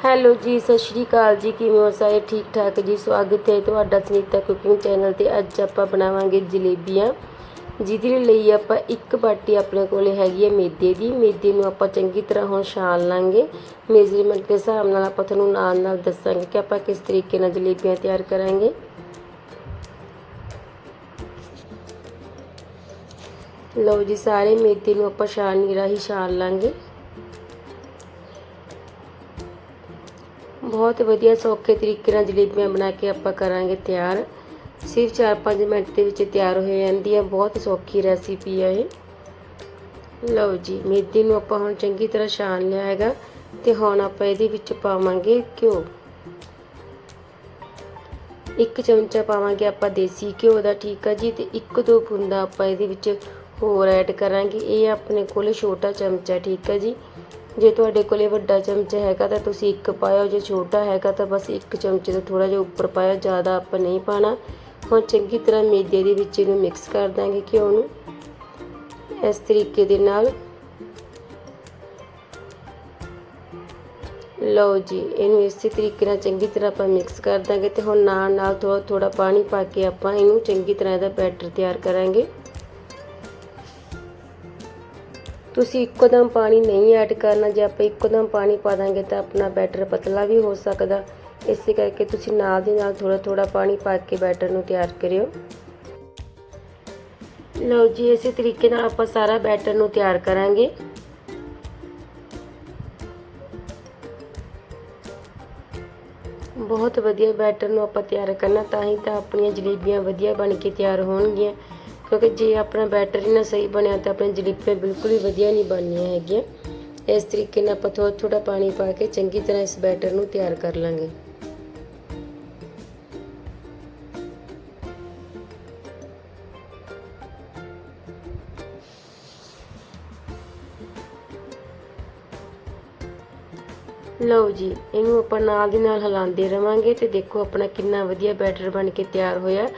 Hello ਜੀ, ਸਤਿ ਸ਼੍ਰੀ ਅਕਾਲ ਜੀ। ਕਿਵੇਂ ਹੋ ਸਾਰੇ? ਠੀਕ ਠਾਕ ਜੀ। ਸਵਾਗਤ ਹੈ ਤੁਹਾਡਾ ਸੁਨੀਤਾ ਕੁਕਿੰਗ ਚੈਨਲ ਤੇ। ਅੱਜ ਆਪਾਂ ਬਣਾਵਾਂਗੇ ਜਲੇਬੀਆਂ, ਜਿਹਦੇ ਲਈ ਆਪਾਂ ਇੱਕ ਬਾਟੀ ਆਪਣੇ ਕੋਲੇ ਹੈਗੀ ਹੈ ਮੇਦੇ ਦੀ। ਮੇਦੇ ਨੂੰ ਆਪਾਂ ਚੰਗੀ ਤਰ੍ਹਾਂ ਹੁਣ ਛਾਲ ਲਾਂਗੇ। ਮੇਜ਼ਰਮੈਂਟ ਦੇ ਹਿਸਾਬ ਨਾਲ ਆਪਾਂ ਤੁਹਾਨੂੰ ਨਾਲ ਨਾਲ ਦੱਸਾਂਗੇ ਕਿ ਆਪਾਂ ਕਿਸ ਤਰੀਕੇ ਨਾਲ ਜਲੇਬੀਆਂ ਤਿਆਰ ਕਰਾਂਗੇ। ਲਓ ਜੀ, ਸਾਰੇ ਮੇਦੇ ਨੂੰ ਆਪਾਂ ਛਾਣਨੀ ਰਾਹੀਂ ਛਾਲ ਲਾਂਗੇ। ਬਹੁਤ ਵਧੀਆ ਸੌਖੇ ਤਰੀਕੇ ਨਾਲ ਜਲੇਬੀਆਂ ਬਣਾ ਕੇ ਆਪਾਂ ਕਰਾਂਗੇ ਤਿਆਰ। ਸਿਰਫ 4-5 ਮਿੰਟ ਦੇ ਵਿੱਚ ਤਿਆਰ ਹੋ ਜਾਂਦੀ ਹੈ ਬਹੁਤ ਸੌਖੀ ਰੈਸਿਪੀ ਹੈ ਇਹ। ਲਓ ਜੀ, ਮੇਦੀ ਨੂੰ ਆਪਾਂ ਹੁਣ ਚੰਗੀ ਤਰ੍ਹਾਂ ਛਾਣ ਲਿਆ ਹੈਗਾ ਤੇ ਹੁਣ ਆਪਾਂ ਇਹਦੇ ਵਿੱਚ ਪਾਵਾਂਗੇ ਘਿਓ। ਇੱਕ ਚਮਚਾ ਪਾਵਾਂਗੇ ਆਪਾਂ ਦੇਸੀ ਘਿਓ ਦਾ, ਠੀਕ ਆ ਜੀ? ਤੇ ਇੱਕ ਦੋ ਬੂੰਦਾ ਆਪਾਂ ਇਹਦੇ ਵਿੱਚ ਹੋਰ ਐਡ ਕਰਾਂਗੇ। ਇਹ ਆਪਣੇ ਕੋਲ ਛੋਟਾ ਚਮਚਾ, ਠੀਕ ਆ ਜੀ? ਜੇ ਤੁਹਾਡੇ ਕੋਲੇ ਵੱਡਾ ਚਮਚਾ ਹੈਗਾ ਤਾਂ ਤੁਸੀਂ ਇੱਕ ਪਾਇਓ, ਜੇ ਛੋਟਾ ਹੈਗਾ ਤਾਂ ਬਸ ਇੱਕ ਚਮਚੇ ਤੋਂ ਥੋੜਾ ਜਿਹਾ ਉੱਪਰ ਪਾਇਓ, ਜ਼ਿਆਦਾ ਆਪਾਂ ਨਹੀਂ ਪਾਣਾ ਹੁਣ ਚੰਗੀ ਤਰ੍ਹਾਂ ਮੇਦੇ ਦੇ ਵਿੱਚ ਇਹਨੂੰ ਮਿਕਸ ਕਰ ਦਾਂਗੇ ਘਿਓ ਨੂੰ। ਇਸ ਤਰੀਕੇ ਦੇ ਨਾਲ। ਲਓ ਜੀ, ਇਹਨੂੰ ਇਸੇ ਤਰੀਕੇ ਨਾਲ ਚੰਗੀ ਤਰ੍ਹਾਂ ਆਪਾਂ ਮਿਕਸ ਕਰ ਦਾਂਗੇ ਤੇ ਹੁਣ ਨਾਲ ਨਾਲ ਥੋੜਾ ਥੋੜਾ ਪਾਣੀ ਪਾ ਕੇ ਆਪਾਂ ਇਹਨੂੰ ਚੰਗੀ ਤਰ੍ਹਾਂ ਇਹਦਾ ਬੈਟਰ ਤਿਆਰ ਕਰਾਂਗੇ। ਤੁਸੀਂ ਇੱਕੋਦਮ ਪਾਣੀ ਨਹੀਂ ਐਡ ਕਰਨਾ, ਜੇ ਆਪਾਂ ਇੱਕੋਦਮ ਪਾਣੀ ਪਾ ਦਾਂਗੇ ਤਾਂ ਆਪਣਾ ਬੈਟਰ ਪਤਲਾ ਵੀ ਹੋ ਸਕਦਾ। ਇਸੇ ਕਰਕੇ ਤੁਸੀਂ ਨਾਲ ਦੀ ਨਾਲ ਥੋੜਾ ਥੋੜਾ ਪਾਣੀ ਪਾ ਕੇ ਬੈਟਰ ਨੂੰ ਤਿਆਰ ਕਰਿਓ। ਲਓ ਜੀ, ਇਸੇ ਤਰੀਕੇ ਨਾਲ ਆਪਾਂ ਸਾਰਾ ਬੈਟਰ ਨੂੰ ਤਿਆਰ ਕਰਾਂਗੇ। ਬਹੁਤ ਵਧੀਆ ਬੈਟਰ ਨੂੰ ਆਪਾਂ ਤਿਆਰ ਕਰਨਾ, ਤਾਂ ਹੀ ਤਾਂ ਆਪਣੀਆਂ ਜਲੇਬੀਆਂ ਵਧੀਆ ਬਣ ਕੇ ਤਿਆਰ ਹੋਣਗੀਆਂ। ਕਿਉਂਕਿ ਜੇ ਆਪਣਾ ਬੈਟਰ ਹੀ ਨਾ ਸਹੀ ਬਣਿਆ ਤਾਂ ਆਪਣੇ ਜਲੇਬੀਆਂ ਬਿਲਕੁਲ ਹੀ ਵਧੀਆ ਨਹੀਂ ਬਣਨੀਆਂ ਹੈਗੀਆਂ। ਇਸ ਤਰੀਕੇ ਨਾਲ ਆਪਾਂ ਥੋੜਾ ਥੋੜਾ ਪਾਣੀ ਪਾ ਕੇ ਚੰਗੀ ਤਰ੍ਹਾਂ ਇਸ ਬੈਟਰ ਨੂੰ ਤਿਆਰ ਕਰ ਲਾਂਗੇ। ਲਓ ਜੀ, ਇਹਨੂੰ ਆਪਾਂ ਨਾਲ ਦੀ ਨਾਲ ਹਿਲਾਉਂਦੇ ਰਵਾਂਗੇ ਤੇ ਦੇਖੋ ਆਪਣਾ ਕਿੰਨਾ ਵਧੀਆ ਬੈਟਰ ਬਣ ਕੇ ਤਿਆਰ ਹੋਇਆ।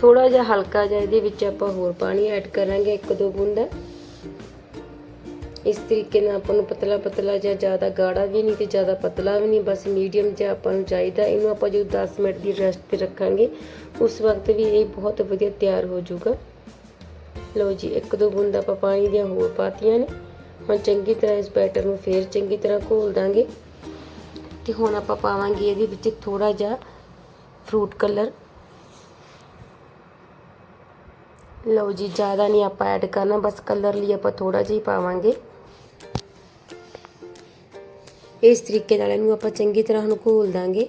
ਥੋੜਾ ਜਿਹਾ ਹਲਕਾ ਜਿਹਾ ਇਹਦੇ ਵਿੱਚ ਆਪਾਂ ਹੋਰ ਪਾਣੀ ਐਡ ਕਰਾਂਗੇ, ਇੱਕ ਦੋ ਬੂੰਦਾਂ। ਇਸ ਤਰੀਕੇ ਨਾਲ ਆਪਾਂ ਨੂੰ ਪਤਲਾ ਪਤਲਾ ਜਾਂ ਜ਼ਿਆਦਾ ਗਾੜਾ ਵੀ ਨਹੀਂ ਤੇ ਜ਼ਿਆਦਾ ਪਤਲਾ ਵੀ ਨਹੀਂ, ਬਸ ਮੀਡੀਅਮ ਜਿਹਾ ਆਪਾਂ ਨੂੰ ਚਾਹੀਦਾ। ਇਹਨੂੰ ਆਪਾਂ ਜੋ 10 ਮਿੰਟ ਦੀ ਰੈਸਟ ਤੇ ਰੱਖਾਂਗੇ, ਉਸ ਵਕਤ ਵੀ ਇਹ ਬਹੁਤ ਵਧੀਆ ਤਿਆਰ ਹੋ ਜਾਊਗਾ। ਲਓ ਜੀ, ਇੱਕ ਦੋ ਬੂੰਦ ਆਪਾਂ ਪਾਣੀ ਦੀਆਂ ਹੋਰ ਪਾਤੀਆਂ ਨੇ। ਹੁਣ ਚੰਗੀ ਤਰ੍ਹਾਂ ਇਸ ਬੈਟਰ ਨੂੰ ਫੇਰ ਚੰਗੀ ਤਰ੍ਹਾਂ ਘੋਲ ਦਾਂਗੇ। ਤੇ ਹੁਣ ਆਪਾਂ ਪਾਵਾਂਗੇ ਇਹਦੇ ਵਿੱਚ ਥੋੜਾ ਜਿਹਾ ਫਰੂਟ ਕਲਰ ਲਓ ਜੀ, ਜ਼ਿਆਦਾ ਨਹੀਂ ਆਪਾਂ ਐਡ ਕਰਨਾ, ਬਸ ਕਲਰ ਲਈ ਆਪਾਂ ਥੋੜਾ ਜਿਹਾ ਹੀ ਪਾਵਾਂਗੇ। ਇਸ ਤਰੀਕੇ ਨਾਲ ਇਹਨੂੰ ਆਪਾਂ ਚੰਗੀ ਤਰ੍ਹਾਂ ਹੁਣ ਘੋਲ ਦਾਂਗੇ।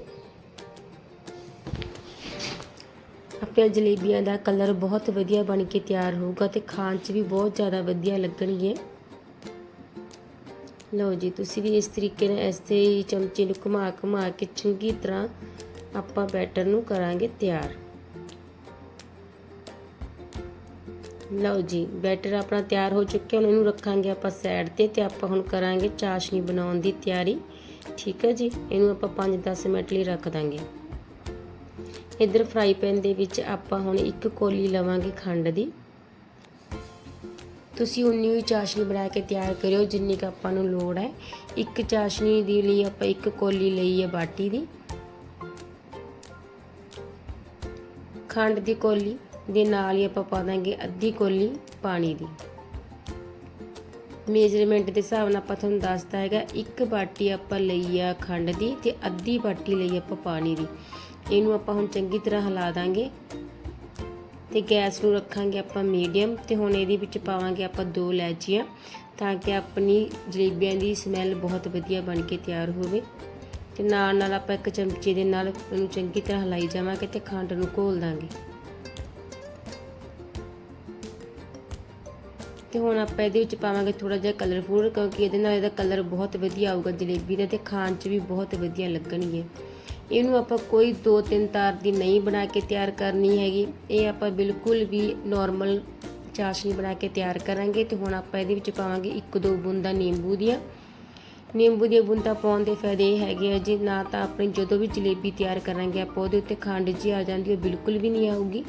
ਆਪਣੀਆਂ ਜਲੇਬੀਆਂ ਦਾ ਕਲਰ ਬਹੁਤ ਵਧੀਆ ਬਣ ਕੇ ਤਿਆਰ ਹੋਊਗਾ ਤੇ ਖਾਣ 'ਚ ਵੀ ਬਹੁਤ ਜ਼ਿਆਦਾ ਵਧੀਆ ਲੱਗਣਗੀਆਂ। ਲਓ ਜੀ, ਤੁਸੀਂ ਵੀ ਇਸ ਤਰੀਕੇ ਨਾਲ ਐਸੇ ਹੀ ਚਮਚੇ ਨੂੰ ਘੁਮਾ ਘੁਮਾ ਕੇ ਚੰਗੀ ਤਰ੍ਹਾਂ ਆਪਾਂ ਬੈਟਰ ਨੂੰ ਕਰਾਂਗੇ ਤਿਆਰ। ਲਓ ਜੀ, ਬੈਟਰ ਆਪਣਾ ਤਿਆਰ ਹੋ ਚੁੱਕਿਆ, ਹੁਣ ਇਹਨੂੰ ਰੱਖਾਂਗੇ ਆਪਾਂ ਸਾਈਡ ਤੇ ਤੇ ਆਪਾਂ ਹੁਣ ਕਰਾਂਗੇ ਚਾਸ਼ਨੀ ਬਣਾਉਣ ਦੀ ਤਿਆਰੀ। ਠੀਕ ਹੈ ਜੀ, ਇਹਨੂੰ ਆਪਾਂ 5-10 ਮਿੰਟ ਲਈ ਰੱਖ ਦਾਂਗੇ। ਇਧਰ ਫਰਾਈ ਪੈਨ ਦੇ ਵਿੱਚ ਆਪਾਂ ਹੁਣ ਇੱਕ ਕੋਲੀ ਲਵਾਂਗੇ ਖੰਡ ਦੀ। ਤੁਸੀਂ ਉਨੀ ਹੀ ਚਾਸ਼ਨੀ ਬਣਾ ਕੇ ਤਿਆਰ ਕਰਿਓ, ਜਿੰਨੀ ਕ ਆਪਾਂ ਨੂੰ ਲੋੜ ਹੈ। ਇੱਕ ਚਾਸ਼ਨੀ ਦੇ ਲਈ ਆਪਾਂ ਇੱਕ ਕੋਲੀ ਲਈ ਹੈ ਬਾਟੀ ਦੀ। ਖੰਡ ਦੀ ਕੋਲੀ। ਦੇ ਨਾਲ ਹੀ ਆਪਾਂ ਪਾ ਦਾਂਗੇ ਅੱਧੀ ਕੋਲੀ ਪਾਣੀ ਦੀ। ਮੇਜ਼ਰਮੈਂਟ ਦੇ ਹਿਸਾਬ ਨਾਲ ਆਪਾਂ ਤੁਹਾਨੂੰ ਦੱਸਦਾ ਹੈਗਾ, ਇੱਕ ਬਾਟੀ ਆਪਾਂ ਲਈ ਆ ਖੰਡ ਦੀ ਤੇ ਅੱਧੀ ਬਾਟੀ ਲਈ ਆਪਾਂ ਪਾਣੀ ਦੀ। ਇਹਨੂੰ ਆਪਾਂ ਹੁਣ ਚੰਗੀ ਤਰ੍ਹਾਂ ਹਿਲਾ ਦਾਂਗੇ ਤੇ ਗੈਸ ਨੂੰ ਰੱਖਾਂਗੇ ਆਪਾਂ ਮੀਡੀਅਮ ਤੇ ਹੁਣ ਇਹਦੇ ਵਿੱਚ ਪਾਵਾਂਗੇ ਆਪਾਂ ਦੋ ਇਲਾਚੀਆਂ ਤਾਂ ਕਿ ਆਪਣੀ ਜਲੇਬੀਆਂ ਦੀ ਸਮੈਲ ਬਹੁਤ ਵਧੀਆ ਬਣ ਕੇ ਤਿਆਰ ਹੋਵੇ। ਤੇ ਨਾਲ ਨਾਲ ਆਪਾਂ ਇੱਕ ਚਮਚੇ ਦੇ ਨਾਲ ਇਹਨੂੰ ਚੰਗੀ ਤਰ੍ਹਾਂ ਹਿਲਾਈ ਜਾਵਾਂਗੇ ਤੇ ਖੰਡ ਨੂੰ ਘੋਲ ਦਾਂਗੇ। ਤੇ ਹੁਣ ਆਪਾਂ ਇਹਦੇ ਵਿੱਚ ਪਾਵਾਂਗੇ ਥੋੜਾ ਜਿਹਾ ਕਲਰ ਫੂਡ ਕਿਉਂਕਿ ਇਹਦੇ ਨਾਲ ਇਹਦਾ ਕਲਰ ਬਹੁਤ ਵਧੀਆ ਆਊਗਾ, ਜਲੇਬੀ ਦਾ ਤੇ ਖਾਣ 'ਚ ਵੀ ਬਹੁਤ ਵਧੀਆ ਲੱਗਣਗੇ। ਇਹਨੂੰ ਆਪਾਂ ਕੋਈ 2-3 ਤਾਰ ਦੀ ਨਹੀਂ ਬਣਾ ਕੇ ਤਿਆਰ ਕਰਨੀ ਹੈਗੀ। ਇਹ ਆਪਾਂ ਬਿਲਕੁਲ ਵੀ ਨਾਰਮਲ ਚਾਸ਼ਨੀ ਬਣਾ ਕੇ ਤਿਆਰ ਕਰਾਂਗੇ ਤੇ ਹੁਣ ਆਪਾਂ ਇਹਦੇ ਵਿੱਚ ਪਾਵਾਂਗੇ ਇੱਕ ਦੋ ਬੂੰਦਾਂ ਨਿੰਬੂ ਦੀਆਂ। ਨਿੰਬੂ ਦੀਆਂ ਬੂੰਦਾਂ ਪਾਉਣ ਦੇ ਫਾਇਦੇ ਇਹ ਹੈਗੇ ਆ ਜੀ, ਨਾ ਤਾਂ ਆਪਣੀ ਜਦੋਂ ਵੀ ਜਲੇਬੀ ਤਿਆਰ ਕਰਾਂਗੇ ਆਪਾਂ, ਉਹਦੇ ਉੱਤੇ ਖੰਡ ਜੀ ਆ ਜਾਂਦੀ, ਉਹ ਬਿਲਕੁਲ ਵੀ ਨਹੀਂ ਆਊਗੀ।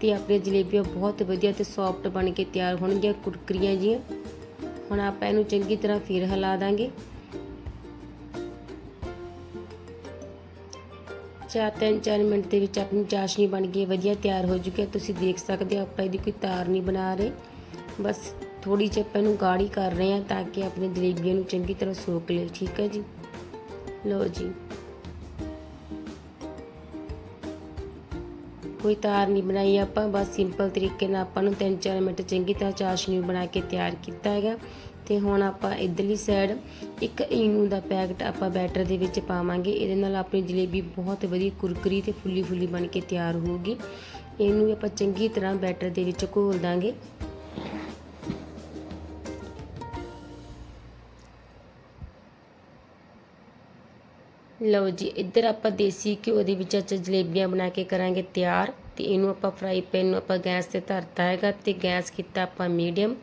ਤੇ ਆਪਣੀਆਂ ਜਲੇਬੀਆਂ ਬਹੁਤ ਵਧੀਆ ਤੇ ਸੌਫਟ ਬਣ ਕੇ ਤਿਆਰ ਹੋਣਗੀਆਂ ਕੁਰਕਰੀਆਂ ਜੀਆਂ। ਹੁਣ ਆਪਾਂ ਇਹਨੂੰ ਚੰਗੀ ਤਰ੍ਹਾਂ ਫਿਰ ਹਿਲਾ ਦਾਂਗੇ। ਚਾਰ, ਤਿੰਨ, ਚਾਰ ਮਿੰਟ ਦੇ ਵਿੱਚ ਆਪਣੀ ਚਾਸ਼ਨੀ ਬਣ ਗਈ ਵਧੀਆ ਤਿਆਰ ਹੋ ਚੁੱਕੀ ਹੈ। ਤੁਸੀਂ ਦੇਖ ਸਕਦੇ ਹੋ ਆਪਾਂ ਇਹਦੀ ਕੋਈ ਤਾਰ ਨਹੀਂ ਬਣਾ ਰਹੇ। ਬਸ ਥੋੜੀ ਜਿਹੀ ਆਪਾਂ ਇਹਨੂੰ ਗਾੜੀ ਕਰ ਰਹੇ ਹਾਂ ਤਾਂ ਕਿ ਆਪਣੇ ਜਲੇਬੀਆਂ ਨੂੰ ਚੰਗੀ ਤਰ੍ਹਾਂ ਸੋਕ ਲਏ। ਠੀਕ ਹੈ ਜੀ? ਲਓ ਜੀ। ਕੋਈ ਤਾਰ ਨਹੀਂ ਬਣਾਈ। ਆਪਾਂ ਬਸ ਸਿੰਪਲ ਤਰੀਕੇ ਨਾਲ ਆਪਾਂ ਨੂੰ 3-4 ਮਿੰਟ ਚੰਗੀ ਤਰ੍ਹਾਂ ਚਾਸ਼ਨੀ ਬਣਾ ਕੇ ਤਿਆਰ ਕੀਤਾ ਹੈਗਾ। ਤੇ ਹੁਣ ਆਪਾਂ ਇਧਰਲੀ ਸਾਈਡ ਇੱਕ ਈਨੂ ਦਾ ਪੈਕਟ ਆਪਾਂ ਬੈਟਰ ਦੇ ਵਿੱਚ ਪਾਵਾਂਗੇ। ਇਹਦੇ ਨਾਲ ਆਪਣੀ ਜਲੇਬੀ ਬਹੁਤ ਵਧੀਆ ਕੁਰਕਰੀ ਤੇ ਫੁੱਲੀ ਫੁੱਲੀ ਬਣ ਕੇ ਤਿਆਰ ਹੋਊਗੀ। ਇਹਨੂੰ ਵੀ ਆਪਾਂ ਚੰਗੀ ਤਰ੍ਹਾਂ ਬੈਟਰ ਦੇ ਵਿੱਚ ਘੋਲ ਦਾਂਗੇ। ਲਓ ਜੀ, ਇੱਧਰ ਆਪਾਂ ਦੇਸੀ ਘਿਓ ਦੇ ਵਿੱਚ ਅੱਜ ਜਲੇਬੀਆਂ ਬਣਾ ਕੇ ਕਰਾਂਗੇ ਤਿਆਰ ਤੇ ਇਹਨੂੰ ਆਪਾਂ ਫਰਾਈ ਪੈਨ ਨੂੰ ਆਪਾਂ ਗੈਸ ਤੇ ਧਰਤਾ ਹੈਗਾ ਤੇ ਗੈਸ ਕੀਤਾ ਆਪਾਂ ਮੀਡੀਅਮ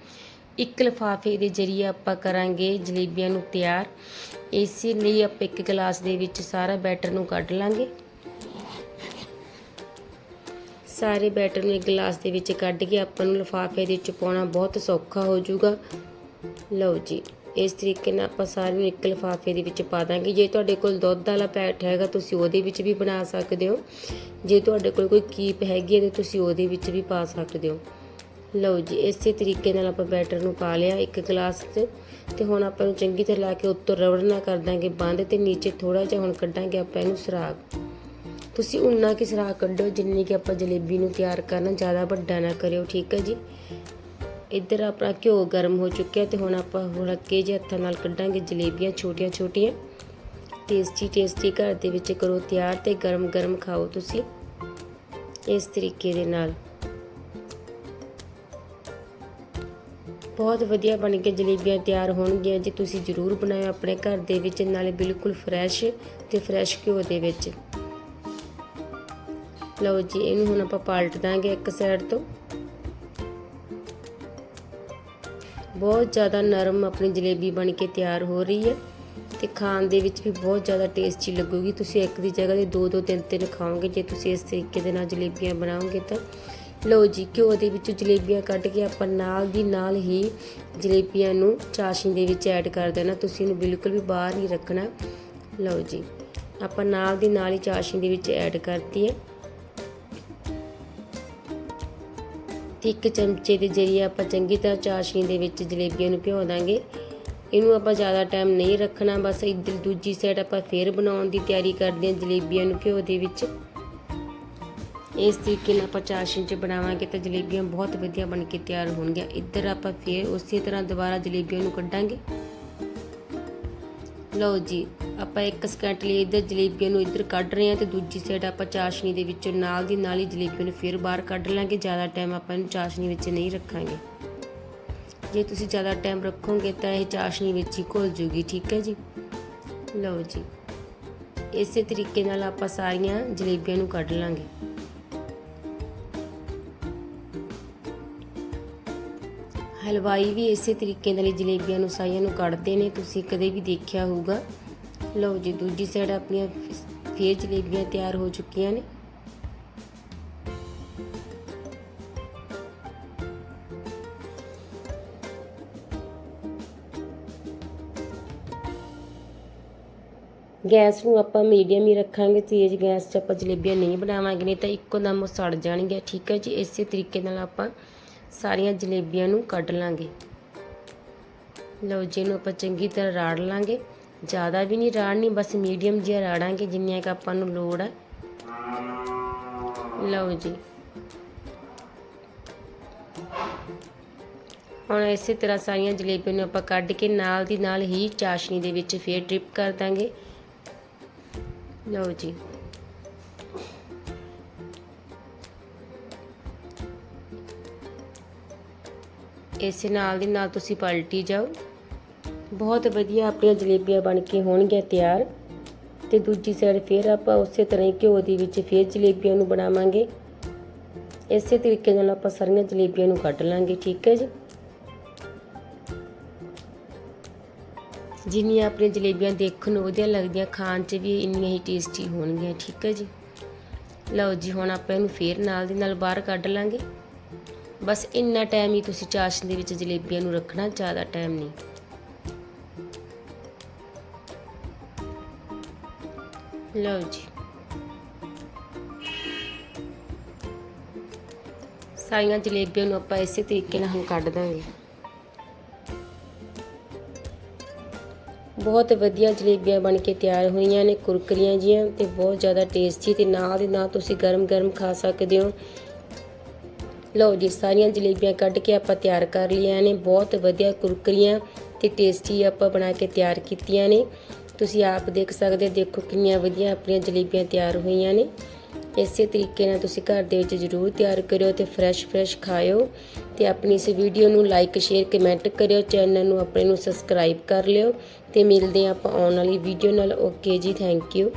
ਇੱਕ ਲਫਾਫੇ ਦੇ ਜਰੀਏ ਆਪਾਂ ਕਰਾਂਗੇ ਜਲੇਬੀਆਂ ਨੂੰ ਤਿਆਰ। ਇਸੇ ਲਈ ਆਪਾਂ ਇੱਕ ਗਲਾਸ ਦੇ ਵਿੱਚ ਸਾਰਾ ਬੈਟਰ ਨੂੰ ਕੱਢ ਲਾਂਗੇ। ਸਾਰੇ ਬੈਟਰ ਨੂੰ ਇੱਕ ਗਲਾਸ ਦੇ ਵਿੱਚ ਕੱਢ ਕੇ ਆਪਾਂ ਨੂੰ ਲਫਾਫੇ ਦੇ ਵਿੱਚ ਪਾਉਣਾ ਬਹੁਤ ਸੌਖਾ ਹੋ ਜਾਊਗਾ। ਲਓ ਜੀ। ਇਸ ਤਰੀਕੇ ਨਾਲ ਆਪਾਂ ਸਾਰੇ ਨੂੰ ਇੱਕ ਲਿਫਾਫੇ ਦੇ ਵਿੱਚ ਪਾ ਦਾਂਗੇ। ਜੇ ਤੁਹਾਡੇ ਕੋਲ ਦੁੱਧ ਵਾਲਾ ਪੈਟ ਹੈਗਾ, ਤੁਸੀਂ ਉਹਦੇ ਵਿੱਚ ਵੀ ਬਣਾ ਸਕਦੇ ਹੋ। ਜੇ ਤੁਹਾਡੇ ਕੋਲ ਕੋਈ ਕੀਪ ਹੈਗੀ ਹੈ, ਤਾਂ ਤੁਸੀਂ ਉਹਦੇ ਵਿੱਚ ਵੀ ਪਾ ਸਕਦੇ ਹੋ। ਲਓ ਜੀ, ਇਸੇ ਤਰੀਕੇ ਨਾਲ ਆਪਾਂ ਬੈਟਰ ਨੂੰ ਪਾ ਲਿਆ ਇੱਕ ਗਲਾਸ 'ਚ। ਤੇ ਹੁਣ ਆਪਾਂ ਨੂੰ ਚੰਗੀ ਤਰ੍ਹਾਂ ਲਾ ਕੇ ਉੱਤੋਂ ਰਬੜ ਨਾਲ ਕਰ ਦਾਂਗੇ ਬੰਦ ਤੇ ਨੀਚੇ ਥੋੜਾ ਜਿਹਾ ਹੁਣ ਕੱਢਾਂਗੇ ਆਪਾਂ ਇਹਨੂੰ ਸਰਾਗ। ਤੁਸੀਂ ਉਨਾ ਕਿ ਸਰਾਗ ਕੱਢੋ, ਜਿੰਨੀ ਕਿ ਆਪਾਂ ਜਲੇਬੀ ਨੂੰ ਤਿਆਰ ਕਰਨਾ, ਜ਼ਿਆਦਾ ਵੱਡਾ ਨਾ ਕਰਿਓ, ਠੀਕ ਹੈ ਜੀ? ਇੱਧਰ ਆਪਣਾ ਘਿਓ ਗਰਮ ਹੋ ਚੁੱਕਿਆ ਤੇ ਹੁਣ ਆਪਾਂ ਹਲਕੇ ਜਿਹੇ ਹੱਥਾਂ ਨਾਲ ਕੱਢਾਂਗੇ ਜਲੇਬੀਆਂ ਛੋਟੀਆਂ ਛੋਟੀਆਂ। ਟੇਸਟੀ ਟੇਸਟੀ ਘਰ ਦੇ ਵਿੱਚ ਕਰੋ ਤਿਆਰ ਤੇ ਗਰਮ ਗਰਮ ਖਾਓ ਤੁਸੀਂ ਇਸ ਤਰੀਕੇ ਦੇ ਨਾਲ। ਬਹੁਤ ਵਧੀਆ ਬਣ ਕੇ ਜਲੇਬੀਆਂ ਤਿਆਰ ਹੋਣਗੀਆਂ ਜੀ ਤੁਸੀਂ ਜ਼ਰੂਰ ਬਣਾਓ ਆਪਣੇ ਘਰ ਦੇ ਵਿੱਚ ਨਾਲੇ ਬਿਲਕੁਲ ਫਰੈਸ਼ ਤੇ ਫਰੈਸ਼ ਘਿਓ ਦੇ ਵਿੱਚ। ਲਓ ਜੀ, ਇਹਨੂੰ ਹੁਣ ਆਪਾਂ ਪਲਟ ਦਾਂਗੇ ਇੱਕ ਸਾਈਡ ਤੋਂ। ਬਹੁਤ ਜ਼ਿਆਦਾ ਨਰਮ ਆਪਣੀ ਜਲੇਬੀ ਬਣ ਕੇ ਤਿਆਰ ਹੋ ਰਹੀ ਹੈ ਤੇ ਖਾਣ ਦੇ ਵਿੱਚ ਵੀ ਬਹੁਤ ਜ਼ਿਆਦਾ ਟੇਸਟੀ ਲੱਗੂਗੀ। ਤੁਸੀਂ ਇੱਕ ਦੀ ਜਗ੍ਹਾ ਤੇ ਦੋ ਦੋ ਤਿੰਨ ਤਿੰਨ ਖਾਓਗੇ, ਜੇ ਤੁਸੀਂ ਇਸ ਤਰੀਕੇ ਦੇ ਨਾਲ ਜਲੇਬੀਆਂ ਬਣਾਓਗੇ ਤਾਂ। ਲਓ ਜੀ, ਘਿਓ ਦੇ ਵਿੱਚੋਂ ਜਲੇਬੀਆਂ ਕੱਢ ਕੇ ਆਪਾਂ ਨਾਲ ਦੀ ਨਾਲ ਹੀ ਜਲੇਬੀਆਂ ਨੂੰ ਚਾਸ਼ਨੀ ਦੇ ਵਿੱਚ ਐਡ ਕਰ ਦੇਣਾ। ਤੁਸੀਂ ਇਹਨੂੰ ਬਿਲਕੁਲ ਵੀ ਬਾਹਰ ਨਹੀਂ ਰੱਖਣਾ। ਲਓ ਜੀ, ਆਪਾਂ ਨਾਲ ਦੀ ਨਾਲ ਹੀ ਚਾਸ਼ਨੀ ਦੇ ਵਿੱਚ ਐਡ ਕਰਤੀ ਹੈ। ਤੇ ਇੱਕ ਚਮਚੇ ਦੇ ਜਰੀਏ ਆਪਾਂ ਚੰਗੀ ਤਰ੍ਹਾਂ ਚਾਸ਼ਨੀ ਦੇ ਵਿੱਚ ਜਲੇਬੀਆਂ ਨੂੰ ਭਿਓ ਦਾਂਗੇ। ਇਹਨੂੰ ਆਪਾਂ ਜ਼ਿਆਦਾ ਟਾਈਮ ਨਹੀਂ ਰੱਖਣਾ, ਬਸ ਇੱਧਰ ਦੂਜੀ ਸਾਈਡ ਆਪਾਂ ਫੇਰ ਬਣਾਉਣ ਦੀ ਤਿਆਰੀ ਕਰਦੇ ਹਾਂ ਜਲੇਬੀਆਂ ਨੂੰ ਘਿਓ ਦੇ ਵਿੱਚ। ਇਸ ਤਰੀਕੇ ਨਾਲ ਆਪਾਂ ਚਾਸ਼ਨੀ 'ਚ ਬਣਾਵਾਂਗੇ ਤਾਂ ਜਲੇਬੀਆਂ ਬਹੁਤ ਵਧੀਆ ਬਣ ਕੇ ਤਿਆਰ ਹੋਣਗੀਆਂ। ਇੱਧਰ ਆਪਾਂ ਫੇਰ ਉਸੇ ਤਰ੍ਹਾਂ ਦੁਬਾਰਾ ਜਲੇਬੀਆਂ ਨੂੰ ਕੱਢਾਂਗੇ। ਲਓ ਜੀ, ਆਪਾਂ ਇੱਕ ਸਕਿੰਟ ਲਈ ਇੱਧਰ ਜਲੇਬੀਆਂ ਨੂੰ ਇੱਧਰ ਕੱਢ ਰਹੇ ਹਾਂ ਤੇ ਦੂਜੀ ਸਾਈਡ ਆਪਾਂ ਚਾਸ਼ਨੀ ਦੇ ਵਿੱਚੋਂ ਨਾਲ ਦੀ ਨਾਲ ਹੀ ਜਲੇਬੀਆਂ ਨੂੰ ਫਿਰ ਬਾਹਰ ਕੱਢ ਲਾਂਗੇ, ਜ਼ਿਆਦਾ ਟਾਈਮ ਆਪਾਂ ਇਹਨੂੰ ਚਾਸ਼ਨੀ ਵਿੱਚ ਨਹੀਂ ਰੱਖਾਂਗੇ। ਜੇ ਤੁਸੀਂ ਜ਼ਿਆਦਾ ਟਾਈਮ ਰੱਖੋਗੇ ਤਾਂ ਇਹ ਚਾਸ਼ਨੀ ਵਿੱਚ ਹੀ ਘੁਲ ਜੂਗੀ, ਠੀਕ ਹੈ ਜੀ? ਲਓ ਜੀ, ਇਸੇ ਤਰੀਕੇ ਨਾਲ ਆਪਾਂ ਸਾਰੀਆਂ ਜਲੇਬੀਆਂ ਨੂੰ ਕੱਢ ਲਾਂਗੇ। ਹਲਵਾਈ ਵੀ ਇਸੇ ਤਰੀਕੇ ਨਾਲ ਜਲੇਬੀਆਂ ਨੂੰ, ਸਾਈਆਂ ਨੂੰ ਕੱਢਦੇ ਨੇ। ਤੁਸੀਂ ਕਦੇ ਵੀ ਦੇਖਿਆ ਹੋਊਗਾ। ਲਓ ਜੀ, ਦੂਜੀ ਸਾਈਡ ਆਪਣੀਆਂ ਫੇਰ ਜਲੇਬੀਆਂ ਤਿਆਰ ਹੋ ਚੁੱਕੀਆਂ ਨੇ। ਗੈਸ ਨੂੰ ਆਪਾਂ ਮੀਡੀਅਮ ਹੀ ਰੱਖਾਂਗੇ, ਤੇਜ਼ ਗੈਸ 'ਚ ਆਪਾਂ ਜਲੇਬੀਆਂ ਨਹੀਂ ਬਣਾਵਾਂਗੇ, ਨਹੀਂ ਤਾਂ ਇੱਕੋ ਦਮ ਉਹ ਸੜ ਜਾਣਗੀਆਂ। ਠੀਕ ਹੈ ਜੀ, ਇਸੇ ਤਰੀਕੇ ਨਾਲ ਆਪਾਂ ਸਾਰੀਆਂ ਜਲੇਬੀਆਂ ਨੂੰ ਕੱਢ ਲਾਂਗੇ। ਲਓ ਜੀ, ਇਹਨੂੰ ਆਪਾਂ ਚੰਗੀ ਤਰ੍ਹਾਂ ਰਾੜ ਲਾਂਗੇ। ਜ਼ਿਆਦਾ ਵੀ ਨਹੀਂ ਰਾੜਨੀ, ਬਸ ਮੀਡੀਅਮ ਜਿਹਾ ਰਾੜਾਂਗੇ, ਜਿੰਨੀਆਂ ਕਿ ਆਪਾਂ ਨੂੰ ਲੋੜ ਹੈ ਲਓ ਜੀ। ਹੁਣ ਇਸੇ ਤਰ੍ਹਾਂ ਸਾਰੀਆਂ ਜਲੇਬੀਆਂ ਨੂੰ ਆਪਾਂ ਕੱਢ ਕੇ ਨਾਲ ਦੀ ਨਾਲ ਹੀ ਚਾਸ਼ਨੀ ਦੇ ਵਿੱਚ ਫੇਰ ਡ੍ਰਿਪ ਕਰ ਦਾਂਗੇ। ਲਓ ਜੀ। ਇਸੇ ਨਾਲ ਦੀ ਨਾਲ ਤੁਸੀਂ ਪਲਟੀ ਜਾਓ। ਬਹੁਤ ਵਧੀਆ ਆਪਣੀਆਂ ਜਲੇਬੀਆਂ ਬਣ ਕੇ ਹੋਣਗੀਆਂ ਤਿਆਰ। ਤੇ ਦੂਜੀ ਸਾਈਡ ਫੇਰ ਆਪਾਂ ਉਸੇ ਤਰ੍ਹਾਂ ਹੀ ਘਿਓ ਦੇ ਵਿੱਚ ਫੇਰ ਜਲੇਬੀਆਂ ਨੂੰ ਬਣਾਵਾਂਗੇ। ਇਸੇ ਤਰੀਕੇ ਨਾਲ ਆਪਾਂ ਸਾਰੀਆਂ ਜਲੇਬੀਆਂ ਨੂੰ ਕੱਢ ਲਾਂਗੇ, ਠੀਕ ਹੈ ਜੀ? ਜਿੰਨੀਆਂ ਆਪਣੀਆਂ ਜਲੇਬੀਆਂ ਦੇਖਣ ਨੂੰ ਵਧੀਆ ਲੱਗਦੀਆਂ, ਖਾਣ 'ਚ ਵੀ ਇੰਨੀਆਂ ਹੀ ਟੇਸਟੀ ਹੋਣਗੀਆਂ, ਠੀਕ ਹੈ ਜੀ? ਲਓ ਜੀ, ਹੁਣ ਆਪਾਂ ਇਹਨੂੰ ਫੇਰ ਨਾਲ ਦੀ ਨਾਲ ਬਾਹਰ ਕੱਢ ਲਾਂਗੇ। ਬਸ ਇੰਨਾ ਟਾਈਮ ਹੀ ਤੁਸੀਂ ਚਾਸ਼ਨੀ ਦੇ ਵਿੱਚ ਜਲੇਬੀਆਂ ਨੂੰ ਰੱਖਣਾ, ਜ਼ਿਆਦਾ ਟਾਈਮ ਨਹੀਂ। ਲਓ ਜੀ। ਸਾਰੀਆਂ ਜਲੇਬੀਆਂ ਨੂੰ ਆਪਾਂ ਇਸੇ ਤਰੀਕੇ ਨਾਲ ਹੁਣ ਕੱਢ ਦਾਂਗੇ। ਬਹੁਤ ਵਧੀਆ ਜਲੇਬੀਆਂ ਬਣ ਕੇ ਤਿਆਰ ਹੋਈਆਂ ਨੇ, ਕੁਰਕਰੀਆਂ ਜੀਆਂ ਤੇ ਬਹੁਤ ਜ਼ਿਆਦਾ ਟੇਸਟੀ ਤੇ ਨਾਲ ਦੇ ਨਾਲ ਤੁਸੀਂ ਗਰਮ-ਗਰਮ ਖਾ ਸਕਦੇ ਹੋ। ਲਓ ਜੀ ਸਾਰੀਆਂ ਜਲੇਬੀਆਂ ਕੱਢ ਕੇ ਆਪਾਂ ਤਿਆਰ ਕਰ ਲਈਆਂ ਨੇ ਬਹੁਤ ਵਧੀਆ ਕੁਰਕਰੀਆਂ ਤੇ ਟੇਸਟੀ ਆਪਾਂ ਬਣਾ ਕੇ ਤਿਆਰ ਕੀਤੀਆਂ ਨੇ। ਤੁਸੀਂ ਆਪ ਦੇਖ ਸਕਦੇ ਹੋ, ਦੇਖੋ ਕਿੰਨੀਆਂ ਵਧੀਆ ਆਪਣੀਆਂ ਜਲੇਬੀਆਂ ਤਿਆਰ ਹੋਈਆਂ ਨੇ। ਇਸੇ ਤਰੀਕੇ ਨਾਲ ਤੁਸੀਂ ਘਰ ਦੇ ਵਿੱਚ ਜ਼ਰੂਰ ਤਿਆਰ ਕਰਿਓ ਤੇ ਫਰੈਸ਼ ਫਰੈਸ਼ ਖਾਇਓ ਤੇ ਆਪਣੀ ਇਸ ਵੀਡੀਓ ਨੂੰ ਲਾਈਕ ਸ਼ੇਅਰ ਕਮੈਂਟ ਕਰਿਓ ਚੈਨਲ ਨੂੰ ਆਪਣੇ ਨੂੰ ਸਬਸਕ੍ਰਾਈਬ ਕਰ ਲਿਓ ਤੇ ਮਿਲਦੇ ਹਾਂ ਆਪਾਂ ਆਉਣ ਵਾਲੀ ਵੀਡੀਓ ਨਾਲ। ਓਕੇ ਜੀ ਥੈਂਕ ਯੂ